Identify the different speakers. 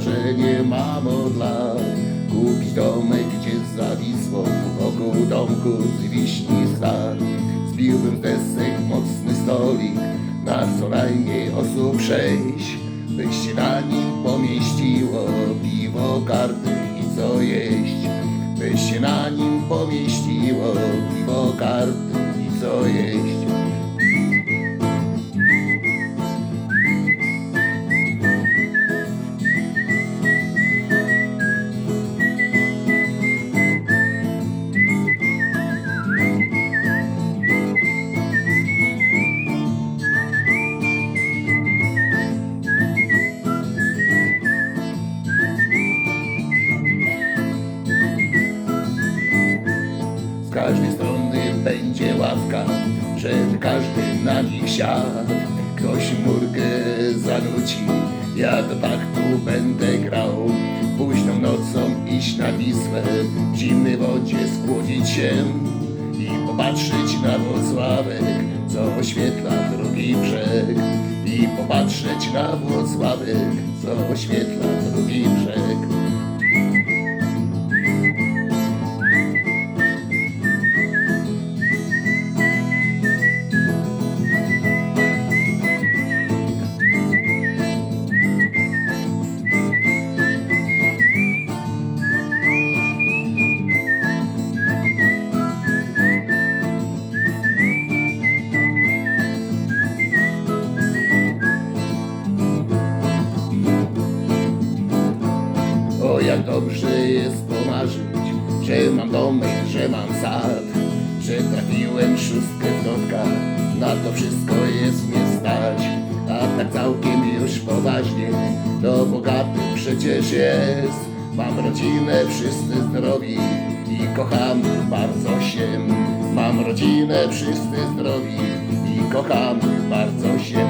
Speaker 1: marzenie mam od lat Kupić domek gdzie za Wisłą Wokół domku z wiśni sad Zbiłbym desek mocny stolik Na co najmniej osób sześć By się na nim pomieściło Piwo, karty i co jeść. By się na nim pomieściło Piwo, karty i co jeść Z każdej strony będzie ławka, żeby każdy na nich siadł. Ktoś murkę zanuci, ja to tak tu będę grał. Późną nocą iść na Wisłę, w zimnej wodzie skłonić się i popatrzeć na Włocławek, co oświetla drugi brzeg. I popatrzeć na Włocławek, co oświetla drugi brzeg. Dobrze jest pomarzyć, że mam domek, że mam sad, że trafiłem szóstkę w na to wszystko jest mnie stać. A tak całkiem już poważnie, to bogaty przecież jest. Mam rodzinę, wszyscy zdrowi i kocham bardzo się. Mam rodzinę, wszyscy zdrowi i kocham bardzo się.